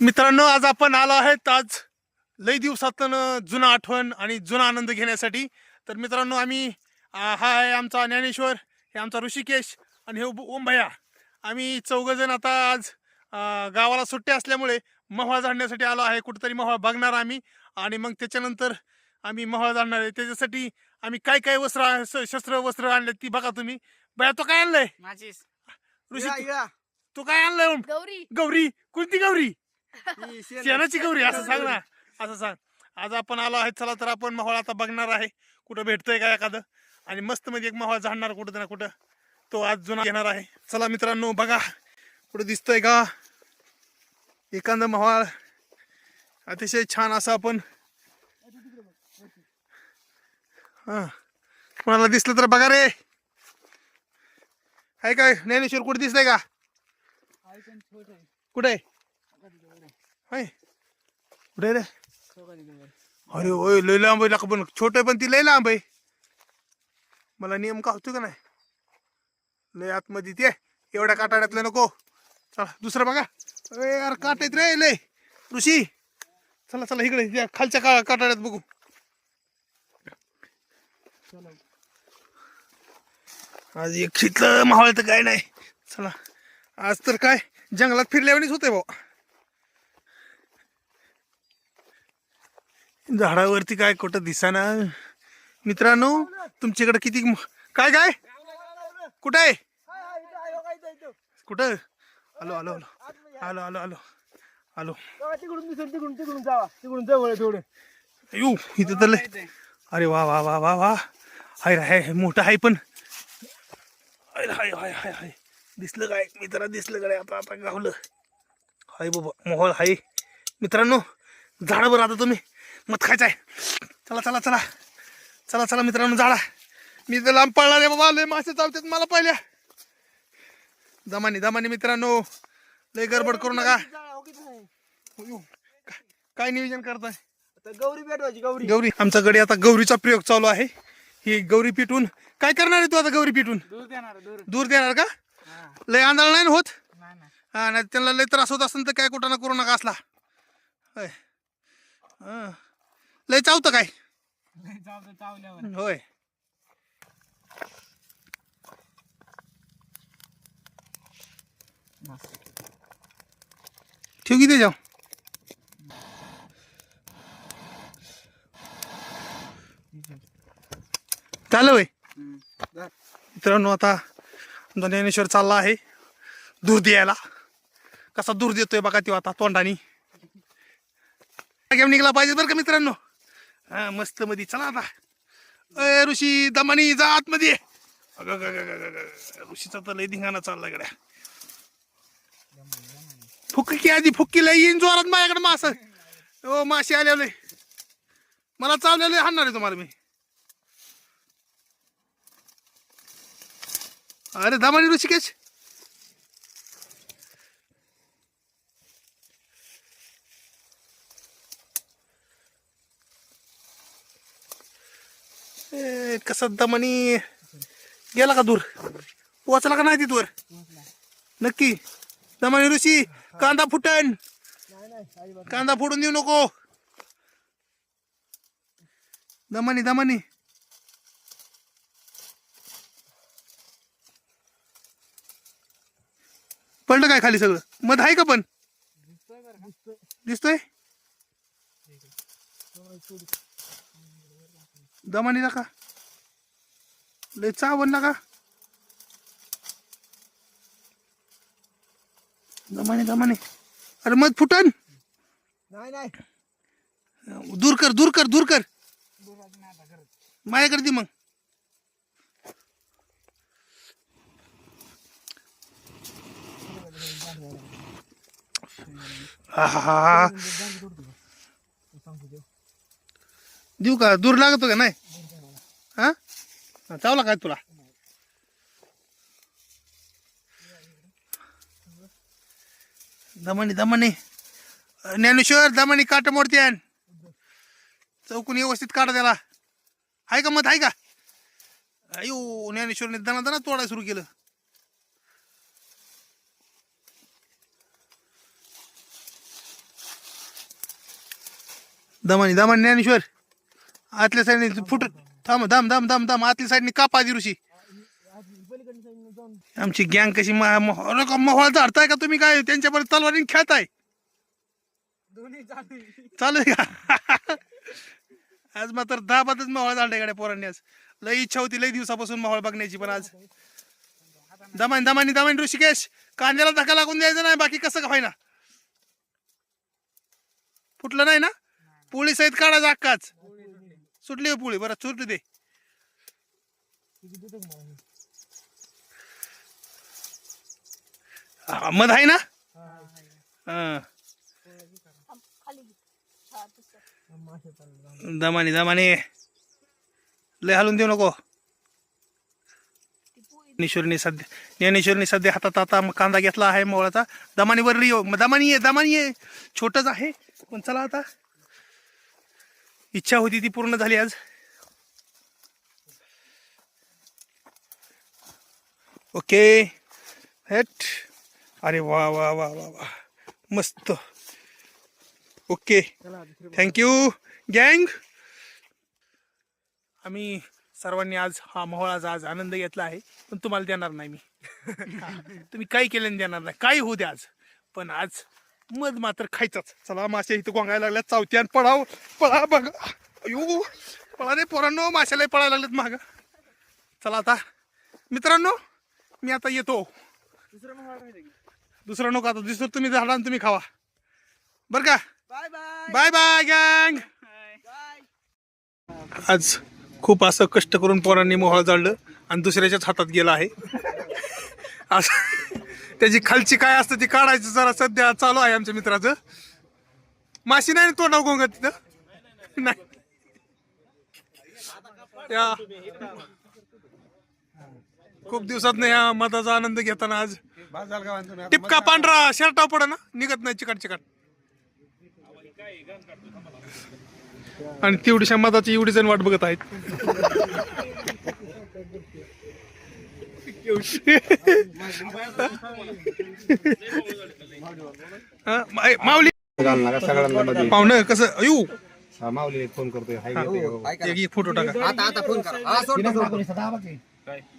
मित्रांनो आज आपण आलो आहेत. आज लई दिवसातून जुना आठवण आणि जुना आनंद घेण्यासाठी. तर मित्रांनो आम्ही हा आहे आमचा ज्ञानेश्वर हे आमचा ऋषिकेश आणि हे ओम भैया आम्ही चौघजण आता आज गावाला सुट्ट्या असल्यामुळे महवा झाडण्यासाठी आलो आहे. कुठेतरी महवा बघणार आम्ही आणि मग त्याच्यानंतर आम्ही महवा जाणणार आहे. त्याच्यासाठी आम्ही काय काय वस्त्र स- शस्त्र वस्त्र आणले ती बघा तुम्ही. भैया तो काय आणलंय? माझीच. ऋषी. तू काय आणलंय? ओम? गौरी. गौरी. कोणती गौरी? ही शेण- शेणाची गौरी असं सांग ना असं सांग. आज आपण आलो आहे चला तर आपण मोहळ आता बघणार आहे कुठं भेटतंय का एखादं. आणि मस्त म्हणजे एक मोहळ झाडणार कुठं ना कुठं. तो आज जुना येणार आहे. चला मित्रांनो बघा कुठं दिसतोय का? एखादं मोहळ अतिशय छान असं आपण. हा. कोणाला दिसलं तर बघा रे. आहे काय ज्ञानेश्वर कुठे दिसतंय का? कुठे हाय कुठे रे? अरे होय लय लांब आहे लाका पण छोट पण ती लय लांब आहे. मला नियम का होतो का नाही? लय आतमध्ये ते एवढ्या काटाड्यातलं नको. चला दुसरं बघा. अरे यार काट आहेत रे लय. ऋषी चला चला इकडे त्या खालच्या का काटाड्यात बघू. आज एक शितलं माहोल तर काय नाही. चला आज तर काय? जंगलात फिरल्यावानीच होते भाऊ. झाडावरती काय कुठं दिसाना? मित्रांनो तुमच्याकडे किती काय काय? कुठं आहे. कुठं? आलो आलो आलो आलो आलो आलो आलो येऊ इथं तर अरे वा वा वा वा वा. हाय हाय मोठं आहे पण. हाय हाय हाय हाय हाय. दिसलं काय? मित्रा दिसलं काय? आता आता गावलं. हाय बाबा मोहळ हाय. मित्रांनो झाडा बरं आता तुम्ही? मत खायचं आहे चला चला चला. चला चला मित्रांनो झाडा मी तर लांब पळणार आहे बाबा. लय मासे चावतात मला पहिल्या दमानी दमानी मित्रांनो लय गडबड करू नका. काय- नियोजन करताय? आता गौरी भेटवायची गौरी. गौरी आमच्याकडे आता गौरीचा प्रयोग चालू आहे. ही गौरी पिटून काय करणार आहे तू आता गौरी पिटून? दूर देणार दूर देणार का? लय आंधळ नाही होत? हा नाही त्यांना लय त्रास होत असेल तर काय कुठं ना करू नका असला. हा. लय चावतं काय? लय चावतं चावल्यावर. होय. ठेव किती जाऊ चालू होय? मित्रांनो आता आमचा ज्ञानेश्वर चालला आहे. दूर द्यायला. कसा दूर देतोय बघा तो आता तोंडानी. निघला पाहिजे बरं का मित्रांनो? हा मस्त मध्ये चला आता. अय ऋषी दमानी जा आतमध्ये. अगं, ऋषीचा तर लय धिंगाणा चालला गड्या. फुक्की आधी फुक्की लय येईन जोरात माझ्याकडे मास. ओ मासे आलेले मला चावलेले हाणणार आहे तुम्हाला मी. अरे दमानी ऋषिकेश. कसं दमानी. गेला का दूर? पोचला का नाही तिथवर? नक्की. दमानी ऋषी कांदा फुटन. कांदा फुटून देऊ नको. दमानी दमानी. पडलं काय खाली सगळं? मध आहे का पण? दिसतोय? दमानीला का लय चावणला का दमानी दमानी. अरे मध फुटन. नाही नाही. दूर कर दूर कर दूर कर. माझ्याकडे दे मग. देऊ का? दूर लागतो का? नाही. हा? चावला काय तुला? दमणी दमणी ज्ञानेश्वर दमणी काट मोडते आण. चौकून व्यवस्थित काढा त्याला. आहे का मत आहे का? अयो ज्ञानेश्वरने दना दना तोडायला सुरू केलं. दमानी दमानी ज्ञानेश्वर. आतल्या साईडने फुट थांब दाम दाम दाम दाम आतली साईडने कापा आधी ऋषी. आमची गँग कशी मोहळा झाडताय का तुम्ही काय? त्यांच्याबरोबर तलवारीने खेळताय. दोन्ही चालू आहे. का? आज मात्र दहा बातच माहोळ झालंय गाड्या पोरांनी आज. लई इच्छा होती लई दिवसापासून माहोळ बघण्याची पण आज. दमानी दमानी दमानी ऋषिकेश. कांद्याला धक्का लागून द्यायचा नाही बाकी कसं का होईना? फुटलं नाही ना? पोळी सहित काढायचा अक्काच सुटली हो पोळी बरं सुटली दे. मध आहे ना? हा दमानी दमानी. लय हलून देऊ नको. ज्ञानेश्वरनी सध्या ज्ञानेश्वरनी सध्या हातात आता कांदा घेतला आहे मोळाचा दमानी वरली येऊ. दमानी ये दमानी ये. छोटच आहे पण चला आता. इच्छा होती ती पूर्ण झाली आज. ओके. हेट. अरे वा वा वा वा वा. मस्त. ओके. थँक्यू गँग आम्ही सर्वांनी आज हा मोहळाचा आज आनंद घेतला आहे पण तुम्हाला देणार नाही मी. तुम्ही काही केलं देणार नाही. काही होऊ द्या आज. पण आज मध मात्र खायचंच. चला मासे इथं गोंगायला लागल्यात चावत्यान पळाव. पळा बघ. अयो पळा रे पोरांनो माशाला पळायला लागलेत माग. चला आता. मित्रांनो मी आता येतो. दुसरं नको आता. दुसरं तुम्ही झाडा आणि तुम्ही खावा. बरं का? Bye bye. बाय बाय गँग आज खूप असं कष्ट करून पोरांनी मोहळ जाळलं आणि दुसऱ्याच्याच हातात गेलं आहे. असं त्याची खालची काय असतं ती काढायचं जरा सध्या चालू आहे आमच्या मित्राचं. माशी नाही तो नाव गोंग तिथं? नाही. या. खूप दिवसात नाही या मधाचा आनंद घेताना आज. टिपका पांढरा शर्टाव पड ना. निघत नाही चिकट चिकट. आणि तेवढीशा मधाची एवढी जण वाट बघत आहेत. माऊली. पाहुणं कसं? अयो हा, माऊली फोन करतोय. एक एक फोटो टाका. आता आता फोन करा.